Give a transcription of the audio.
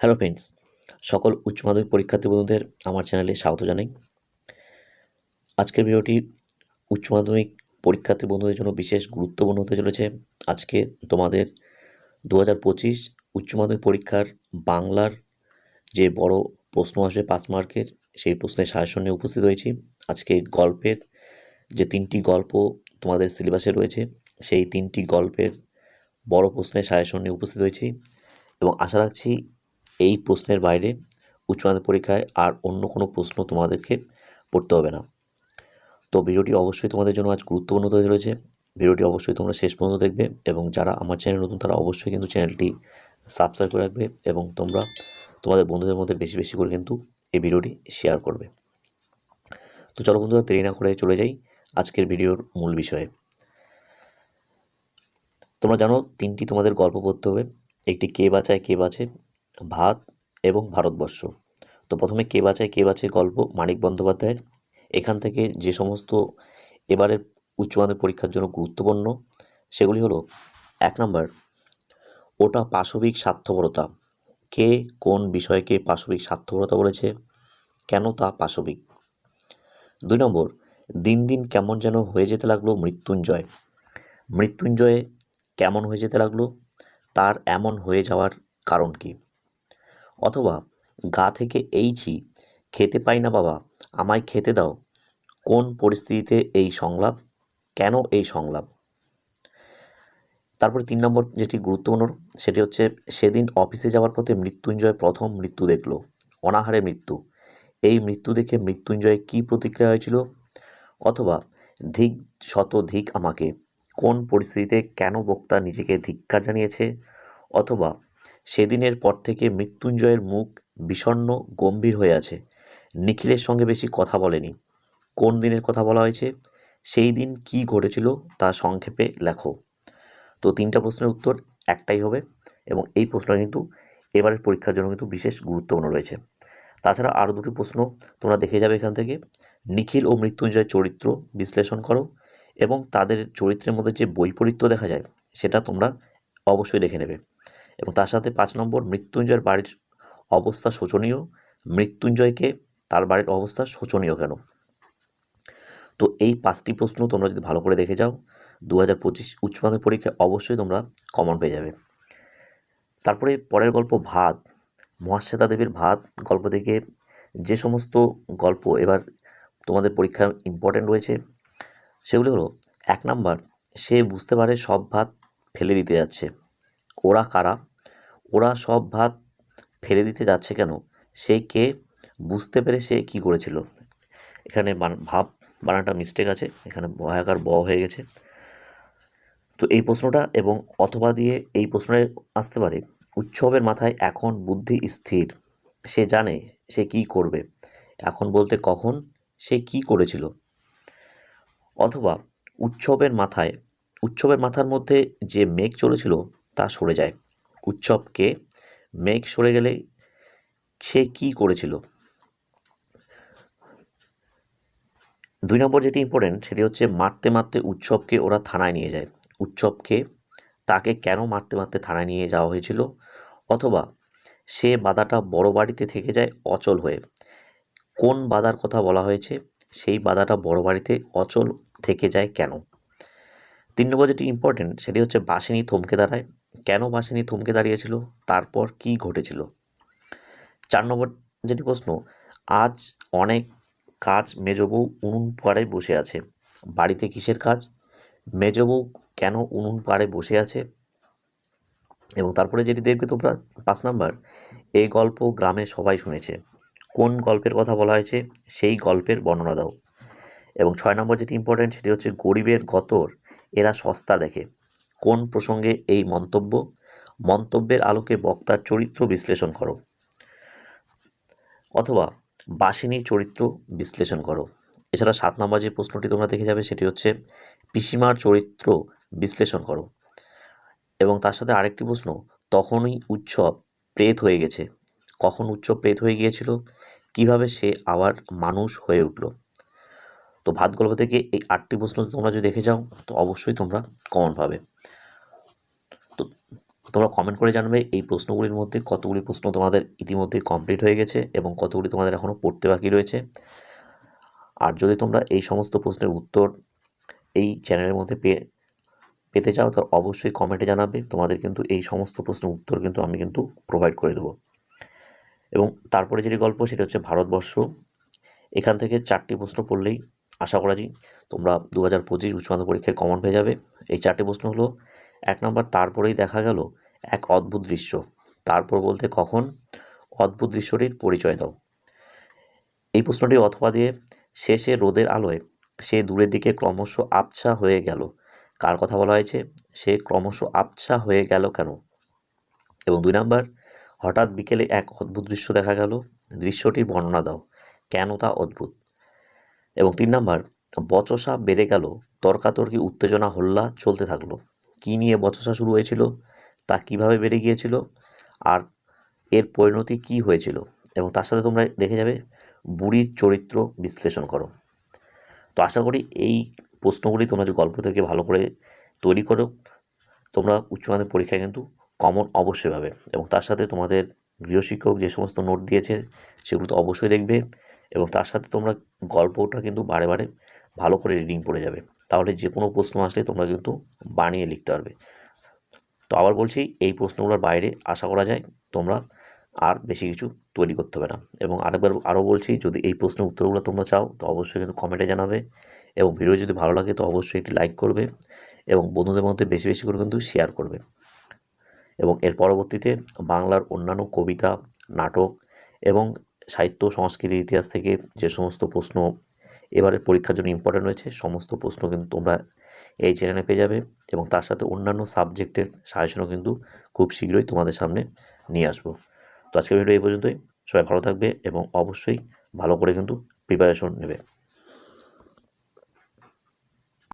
Hello friends সকল উচ্চ মাধ্যমিক পরীক্ষার্থী বন্ধুদের আমার চ্যানেলে স্বাগত জানাই। আজকের ভিডিওটি উচ্চ মাধ্যমিক পরীক্ষার্থী বন্ধুদের জন্য বিশেষ গুরুত্বপূর্ণ হতে চলেছে। আজকে তোমাদের দু হাজার পঁচিশ উচ্চ মাধ্যমিক পরীক্ষার বাংলার যে বড় প্রশ্ন আসবে পাঁচ মার্কের, সেই প্রশ্নের সাজেশন নিয়ে উপস্থিত হয়েছি। আজকে গল্পের যে তিনটি গল্প তোমাদের সিলেবাসে রয়েছে, সেই তিনটি গল্পের বড় প্রশ্নের সাজেশন নিয়ে উপস্থিত হয়েছি এবং আশা রাখছি এই প্রশ্নের বাইরে উচ্চ মাধ্যমিক পরীক্ষায় আর অন্য কোনো প্রশ্ন তোমাদেরকে পড়তে হবে না। তো ভিডিওটি অবশ্যই তোমাদের জন্য আজ গুরুত্বপূর্ণ হতে চলেছে ভিডিওটি অবশ্যই তোমরা শেষ পর্যন্ত দেখবে এবং যারা আমার চ্যানেল নতুন তারা অবশ্যই কিন্তু চ্যানেলটি সাবস্ক্রাইব করে রাখবে এবং তোমরা তোমাদের বন্ধুদের মধ্যে বেশি বেশি করে কিন্তু এই ভিডিওটি শেয়ার করবে। তো চলো বন্ধুরা দেরি না করে চলে যাই আজকের ভিডিওর মূল বিষয়ে। তোমরা জানো তিনটি তোমাদের গল্প পড়তে হবে। একটি কে বাঁচায়, কে বাঁচে ভাত এবং ভারতবর্ষ। তো প্রথমে কে বাঁচায়, কে বাঁচে গল্প, মানিক বন্দ্যোপাধ্যায়ের। এখান থেকে যে সমস্ত এবারের উচ্চ মাধ্যমিক পরীক্ষার জন্য গুরুত্বপূর্ণ, সেগুলি হলো, এক নম্বর, ওটা পাশবিক স্বার্থপরতা। কে কোন বিষয়কে পাশবিক স্বার্থপরতা বলেছে? কেন তা পাশবিক? দুই নম্বর, দিন দিন কেমন যেন হয়ে যেতে লাগল মৃত্যুঞ্জয়। মৃত্যুঞ্জয়ে কেমন হয়ে যেতে লাগল? তার এমন হয়ে যাওয়ার কারণ কি? অথবা গা থেকে এইছি খেতে পাই না বাবা, আমায় খেতে দাও। কোন পরিস্থিতিতে এই সংলাপ? কেন এই সংলাপ? তারপরে তিন নম্বর যেটি গুরুত্বপূর্ণ, সেটি হচ্ছে সেদিন অফিসে যাওয়ার পথে মৃত্যুঞ্জয় প্রথম মৃত্যু দেখল, অনাহারে মৃত্যু। এই মৃত্যু দেখে মৃত্যুঞ্জয় কী প্রতিক্রিয়া হয়েছিল? অথবা ধিক শত ধিক আমাকে, কোন পরিস্থিতিতে কেন বক্তা নিজেকে ধিক্কার জানিয়েছে? অথবা সেদিনের পর থেকে মৃত্যুঞ্জয়ের মুখ বিষণ্ণ, গম্ভীর হয়ে আছে। নিখিলের সঙ্গে বেশি কথা বলেনি। কোন দিনের কথা বলা হয়েছে? সেই দিন কি ঘটেছিল তা সংক্ষেপে লেখো। তো তিনটা প্রশ্নের উত্তর একটাই হবে এবং এই প্রশ্ন কিন্তু এবারের পরীক্ষার জন্য কিন্তু বিশেষ গুরুত্বপূর্ণ রয়েছে। তাছাড়া আরও দুটি প্রশ্ন তোমরা দেখে যাবে এখান থেকে। নিখিল ও মৃত্যুঞ্জয়ের চরিত্র বিশ্লেষণ করো এবং তাদের চরিত্রের মধ্যে যে বৈপরীত্য দেখা যায়, সেটা তোমরা অবশ্যই দেখে নেবে। এবং তার সাথে পাঁচ নম্বর মৃত্যুঞ্জয়ের বাড়ির অবস্থা শোচনীয়। মৃত্যুঞ্জয়কে তার বাড়ির অবস্থা শোচনীয় কেন? তো এই পাঁচটি প্রশ্ন তোমরা যদি ভালো করে দেখে যাও দু হাজার পঁচিশ উচ্চ মাধ্যমিক পরীক্ষায় অবশ্যই তোমরা কমন পেয়ে যাবে। তারপরে পরের গল্প ভাত মহাশ্বেতা দেবীর ভাত। গল্প থেকে যে সমস্ত গল্প এবার তোমাদের পরীক্ষায় ইম্পর্টেন্ট রয়েছে, সেগুলি হলো, এক নাম্বার, সে বুঝতে পারে সব ভাত ফেলে দিতে যাচ্ছে। ওরা কারা? ওরা সব ভাত ফেলে দিতে যাচ্ছে কেন? সে কে? বুঝতে পেরে সে কী করেছিল? এখানে ভাব বানানটা মিস্টেক আছে। এখানে ভয়াকার ব হয়ে গেছে। তো এই প্রশ্নটা এবং অথবা দিয়ে এই প্রশ্নটা আসতে পারে, উৎসবের মাথায় এখন বুদ্ধি স্থির। সে জানে সে কি করবে। এখন বলতে কখন সে কি করেছিল? অথবা উৎসবের মাথায়, উৎসবের মাথার মধ্যে যে মেঘ চলেছিল তা সরে যায়। উৎসবকে মেঘ সরে গেলে সে কি করেছিল? দুই নম্বর যেটি ইম্পর্টেন্ট সেটি হচ্ছে মারতে মারতে উৎসবকে ওরা থানায় নিয়ে যায়। উৎসবকে তাকে কেন মারতে মারতে থানায় নিয়ে যাওয়া হয়েছিল? অথবা সে বাধাটা বড় বাড়িতে থেকে যায় অচল হয়ে। কোন বাধার কথা বলা হয়েছে? সেই বাধাটা বড় বাড়িতে অচল থেকে যায় কেন? তিন নম্বর যেটি ইম্পর্টেন্ট সেটি হচ্ছে বাসিনী থমকে দাঁড়ায়। কেন বাসিনী থমকে দাঁড়িয়েছিল? তারপর কি ঘটেছিল? চার নম্বর যেটি প্রশ্ন, আজ অনেক কাজ মেজবউ উনুন পাড়ে বসে আছে। বাড়িতে কিসের কাজ? মেজবউ কেন উনুন পাড়ে বসে আছে? এবং তারপরে যেটি দেখবে তোমরা, পাঁচ নাম্বার, এই গল্প গ্রামে সবাই শুনেছে। কোন গল্পের কথা বলা হয়েছে, সেই গল্পের বর্ণনা দাও। এবং ছয় নম্বর যেটি ইম্পর্টেন্ট সেটি হচ্ছে গরিবের গতর, এরা সস্তা দেখে। কোন প্রসঙ্গে এই মন্তব্য? মন্তব্যের আলোকে বক্তার চরিত্র বিশ্লেষণ করো। অথবা বাসিনীর চরিত্র বিশ্লেষণ করো। এছাড়া সাত নম্বর যে প্রশ্নটি তোমরা দেখে যাবে সেটি হচ্ছে, পিসিমার চরিত্র বিশ্লেষণ করো। এবং তার সাথে আরেকটি প্রশ্ন, তখনই উৎসব প্রেত হয়ে গেছে। কখন উৎসব প্রেত হয়ে গিয়েছিল? কীভাবে সে আবার মানুষ হয়ে উঠল? তো ভাত গল্প থেকে এই আটটি প্রশ্ন তোমরা যদি দেখে যাও, তো অবশ্যই তোমরা কমন পাবে। তো তোমরা কমেন্ট করে জানবে এই প্রশ্নগুলির মধ্যে কতগুলি প্রশ্ন তোমাদের ইতিমধ্যে কমপ্লিট হয়ে গেছে এবং কতগুলি তোমাদের এখনও পড়তে বাকি রয়েছে। আর যদি তোমরা এই সমস্ত প্রশ্নের উত্তর এই চ্যানেলের মধ্যে পেয়ে, পেতে চাও, তো অবশ্যই কমেন্টে জানাবে। তোমাদের কিন্তু এই সমস্ত প্রশ্নের উত্তর কিন্তু আমি কিন্তু প্রোভাইড করে দেবো। এবং তারপরে যেটি গল্প, সেটা হচ্ছে ভারতবর্ষ। এখান থেকে চারটি প্রশ্ন পড়লেই আশা করা যায় তোমরা দু হাজার পঁচিশ উচ্চমাধ্যমিক পরীক্ষায় কমন পেয়ে যাবে। এই চারটি প্রশ্ন হলো, এক নম্বর, তারপরেই দেখা গেল এক অদ্ভুত দৃশ্য। তারপর বলতে কখন? অদ্ভুত দৃশ্যটির পরিচয় দাও। এই প্রশ্নটি অথবা দিয়ে শেষে রোদের আলোয় সে দূরের দিকে ক্রমশ আবছা হয়ে গেল। কার কথা বলা হয়েছে? সে ক্রমশ আবছা হয়ে গেল কেন? এবং দুই নাম্বার, হঠাৎ বিকেলে এক অদ্ভুত দৃশ্য দেখা গেল। দৃশ্যটির বর্ণনা দাও। কেন তা অদ্ভুত? এবং তিন নাম্বার, বচসা বেড়ে গেল, তর্কাতর্কি, উত্তেজনা, হল্লা চলতে থাকল। কী নিয়ে বচসা শুরু হয়েছিল, তা কীভাবে বেড়ে গিয়েছিল, আর এর পরিণতি কি হয়েছিল, এবং তার সাথে তোমরা দেখে যাবে, বুড়ির চরিত্র বিশ্লেষণ করো। তো আশা করি এই প্রশ্নগুলি তোমরা যে গল্প থেকে ভালো করে তৈরি করো, তোমরা উচ্চ মাধ্যমিক পরীক্ষায় কিন্তু কমন অবশ্যই পাবে। এবং তার সাথে তোমাদের গৃহশিক্ষক যে সমস্ত নোট দিয়েছে, সেগুলো তো অবশ্যই দেখবে। এবং তার সাথে তোমরা গল্পটা কিন্তু বারে বারে ভালো করে রিডিং পড়ে যাবে। তাহলে যে কোনো প্রশ্ন আসলে তোমরা কিন্তু বানিয়ে লিখতে পারবে। তো আবার বলছি, এই প্রশ্নগুলোর বাইরে আশা করা যায় তোমরা আর বেশি কিছু তৈরি করতে হবে না। এবং আরেকবার আরও বলছি, যদি এই প্রশ্নের উত্তরগুলো তোমরা চাও, তো অবশ্যই কিন্তু কমেন্টে জানাবে। এবং ভিডিও যদি ভালো লাগে, তো অবশ্যই একটি লাইক করবে এবং বন্ধুদের মধ্যে বেশি বেশি করে কিন্তু শেয়ার করবে। এবং এর পরবর্তীতে বাংলার অন্যান্য কবিতা, নাটক এবং সাহিত্য, সংস্কৃতি, ইতিহাস থেকে যে সমস্ত প্রশ্ন এবারে পরীক্ষার জন্য ইম্পর্টেন্ট রয়েছে, সমস্ত প্রশ্ন কিন্তু তোমরা এই চ্যানেলে পেয়ে যাবে এবং তার সাথে অন্যান্য সাবজেক্টের সাজেশনও কিন্তু খুব শীঘ্রই তোমাদের সামনে নিয়ে আসব। তো আজকের ভিডিও এই পর্যন্তই। সবাই ভালো থাকবে এবং অবশ্যই ভালো করে কিন্তু প্রিপারেশন নেবে।